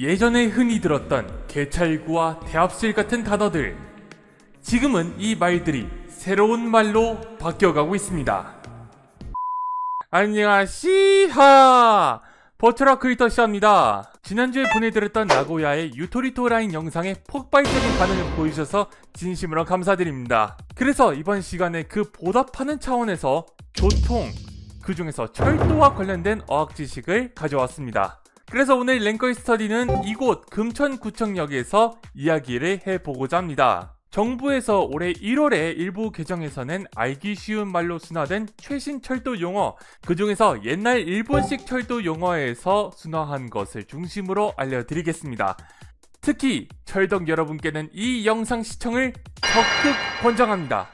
예전에 흔히 들었던 개찰구와 대합실 같은 단어들. 지금은 이 말들이 새로운 말로 바뀌어가고 있습니다. 안녕하시하! 버트라 크리터 시합니다. 지난주에 보내드렸던 나고야의 유토리토 라인 영상에 폭발적인 반응을 보여주셔서 진심으로 감사드립니다. 그래서 이번 시간에 그 보답하는 차원에서 교통, 그 중에서 철도와 관련된 어학 지식을 가져왔습니다. 그래서 오늘 랭커의 스터디는 이곳 금천구청역에서 이야기를 해보고자 합니다. 정부에서 올해 1월에 일부 개정에서 는 알기 쉬운 말로 순화된 최신 철도 용어, 그 중에서 옛날 일본식 철도 용어에서 순화한 것을 중심으로 알려드리겠습니다. 특히 철덕 여러분께는 이 영상 시청을 적극 권장합니다.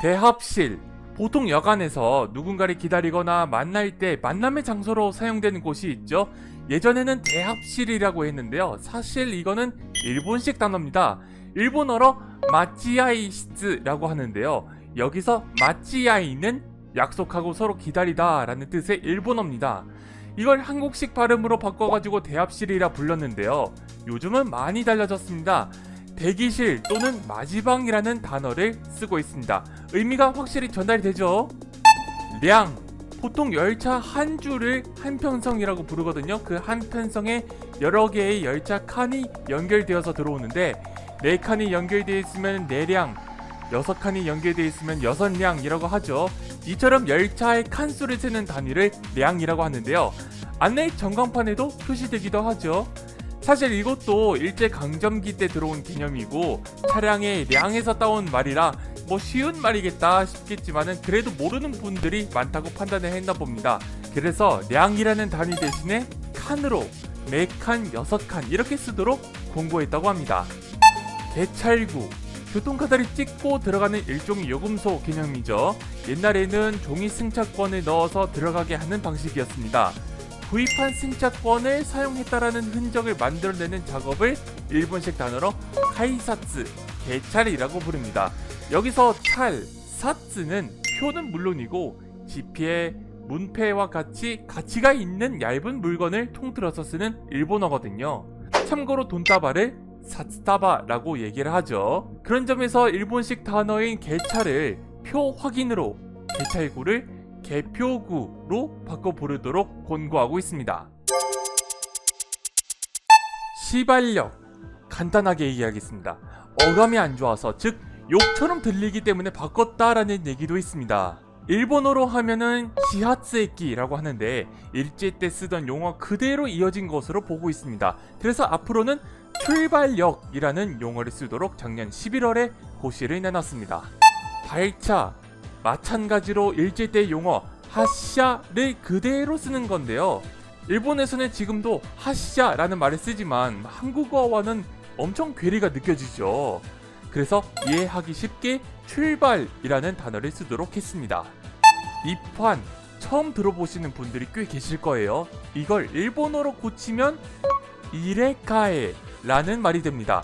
대합실 보통 여간에서 누군가를 기다리거나 만날 때 만남의 장소로 사용되는 곳이 있죠. 예전에는 대합실이라고 했는데요. 사실 이거는 일본식 단어입니다. 일본어로 마찌아이시츠라고 하는데요. 여기서 마찌아이는 약속하고 서로 기다리다 라는 뜻의 일본어입니다. 이걸 한국식 발음으로 바꿔가지고 대합실이라 불렀는데요. 요즘은 많이 달라졌습니다. 대기실 또는 마지방이라는 단어를 쓰고 있습니다. 의미가 확실히 전달이 되죠? 량. 보통 열차 한 줄을 한편성이라고 부르거든요. 그 한편성에 여러 개의 열차 칸이 연결되어서 들어오는데 네 칸이 연결되어 있으면 네 량, 여섯 칸이 연결되어 있으면 여섯 량이라고 하죠. 이처럼 열차의 칸수를 세는 단위를 량이라고 하는데요. 안내 전광판에도 표시되기도 하죠. 사실 이것도 일제 강점기 때 들어온 개념이고 차량의 량에서 따온 말이라 뭐 쉬운 말이겠다 싶겠지만은 그래도 모르는 분들이 많다고 판단을 했나 봅니다. 그래서 량이라는 단위 대신에 칸으로 네 칸, 여섯 칸 이렇게 쓰도록 공고했다고 합니다. 개찰구 교통카드를 찍고 들어가는 일종의 요금소 개념이죠. 옛날에는 종이 승차권을 넣어서 들어가게 하는 방식이었습니다. 구입한 승차권을 사용했다라는 흔적을 만들어내는 작업을 일본식 단어로 카이사츠, 개찰이라고 부릅니다. 여기서 찰, 사츠는 표는 물론이고 지폐의 문패와 같이 가치가 있는 얇은 물건을 통틀어서 쓰는 일본어거든요. 참고로 돈다발을 사츠타바라고 얘기를 하죠. 그런 점에서 일본식 단어인 개찰을 표 확인으로 개찰구를 개표구로 바꿔 부르도록 권고하고 있습니다. 시발력 간단하게 얘기하겠습니다. 어감이 안 좋아서 즉 욕처럼 들리기 때문에 바꿨다라는 얘기도 있습니다. 일본어로 하면은 시하츠에키라고 하는데 일제 때 쓰던 용어 그대로 이어진 것으로 보고 있습니다. 그래서 앞으로는 출발역이라는 용어를 쓰도록 작년 11월에 고시를 내놨습니다. 발차 마찬가지로 일제 때 용어 하샤를 그대로 쓰는 건데요. 일본에서는 지금도 하샤라는 말을 쓰지만 한국어와는 엄청 괴리가 느껴지죠. 그래서 이해하기 쉽게 출발이라는 단어를 쓰도록 했습니다. 입환 처음 들어보시는 분들이 꽤 계실 거예요. 이걸 일본어로 고치면 이레카에라는 말이 됩니다.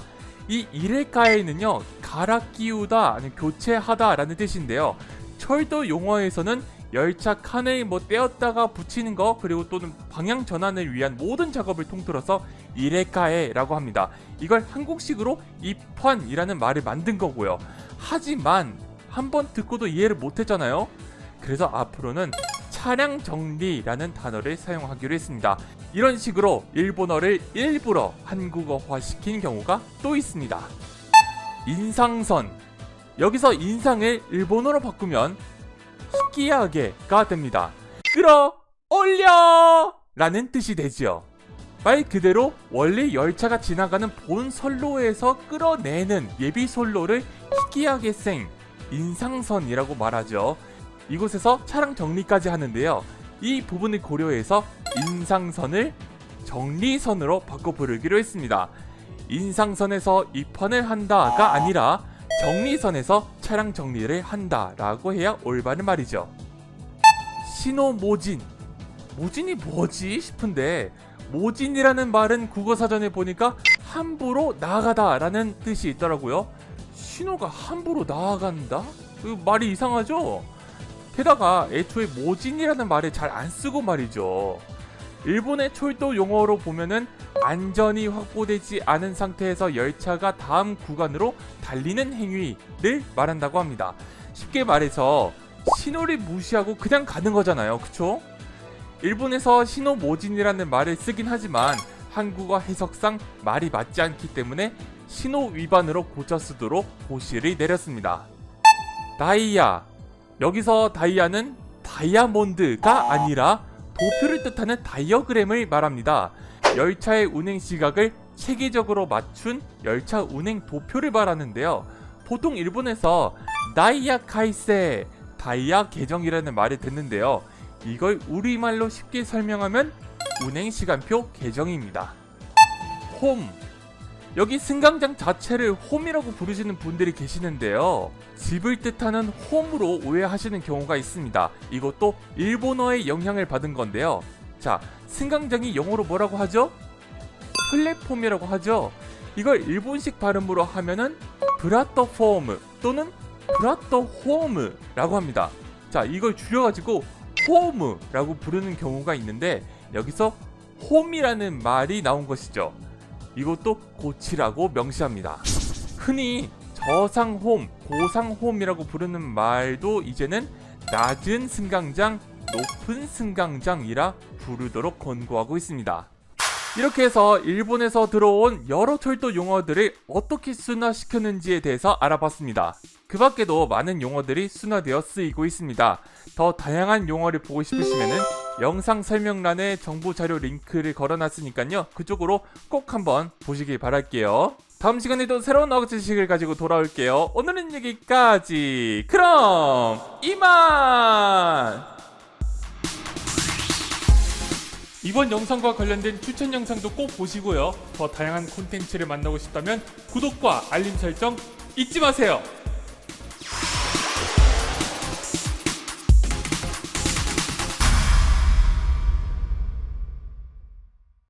이 이레카에는요 갈아 끼우다 아니 교체하다라는 뜻인데요. 철도 용어에서는 열차 칸을 뭐 떼었다가 붙이는 거 그리고 또는 방향 전환을 위한 모든 작업을 통틀어서 이레카에라고 합니다. 이걸 한국식으로 입환이라는 말을 만든 거고요. 하지만 한 번 듣고도 이해를 못했잖아요. 그래서 앞으로는 차량 정리라는 단어를 사용하기로 했습니다. 이런 식으로 일본어를 일부러 한국어화 시킨 경우가 또 있습니다. 인상선 여기서 인상을 일본어로 바꾸면 희귀하게가 됩니다. 끌어올려! 라는 뜻이 되지요. 말 그대로 원래 열차가 지나가는 본 선로에서 끌어내는 예비 선로를 희귀하게 생 인상선이라고 말하죠. 이곳에서 차량 정리까지 하는데요. 이 부분을 고려해서 인상선을 정리선으로 바꿔 부르기로 했습니다. 인상선에서 입헌을 한다가 아니라 정리선에서 차량 정리를 한다라고 해야 올바른 말이죠. 신호 모진. 모진이 뭐지 싶은데 모진이라는 말은 국어 사전에 보니까 함부로 나아가다라는 뜻이 있더라고요. 신호가 함부로 나아간다? 그 말이 이상하죠? 게다가 애초에 모진이라는 말을 잘 안 쓰고 말이죠. 일본의 철도 용어로 보면은 안전이 확보되지 않은 상태에서 열차가 다음 구간으로 달리는 행위를 말한다고 합니다. 쉽게 말해서 신호를 무시하고 그냥 가는 거잖아요. 그쵸? 일본에서 신호 모진이라는 말을 쓰긴 하지만 한국어 해석상 말이 맞지 않기 때문에 신호 위반으로 고쳐 쓰도록 고시를 내렸습니다. 다이아. 여기서 다이아는 다이아몬드가 아니라 도표를 뜻하는 다이어그램을 말합니다. 열차의 운행 시각을 체계적으로 맞춘 열차 운행 도표를 말하는데요. 보통 일본에서 다이아 카이세, 다이아 계정이라는 말을 듣는데요. 이걸 우리말로 쉽게 설명하면 운행 시간표 계정입니다. 홈. 여기 승강장 자체를 홈이라고 부르시는 분들이 계시는데요. 집을 뜻하는 홈으로 오해하시는 경우가 있습니다. 이것도 일본어의 영향을 받은 건데요. 자, 승강장이 영어로 뭐라고 하죠? 플랫폼이라고 하죠. 이걸 일본식 발음으로 하면은 브라터폼 또는 브라터홈이라고 합니다. 자, 이걸 줄여가지고 홈이라고 부르는 경우가 있는데 여기서 홈이라는 말이 나온 것이죠. 이것도 고치라고 명시합니다. 흔히 저상홈, 고상홈이라고 부르는 말도 이제는 낮은 승강장, 높은 승강장이라 부르도록 권고하고 있습니다. 이렇게 해서 일본에서 들어온 여러 철도 용어들을 어떻게 순화시켰는지에 대해서 알아봤습니다. 그 밖에도 많은 용어들이 순화되어 쓰이고 있습니다. 더 다양한 용어를 보고 싶으시면은 영상 설명란에 정보 자료 링크를 걸어놨으니까요. 그쪽으로 꼭 한번 보시길 바랄게요. 다음 시간에도 새로운 어학 지식을 가지고 돌아올게요. 오늘은 여기까지. 그럼 이만! 이번 영상과 관련된 추천 영상도 꼭 보시고요. 더 다양한 콘텐츠를 만나고 싶다면 구독과 알림 설정 잊지 마세요.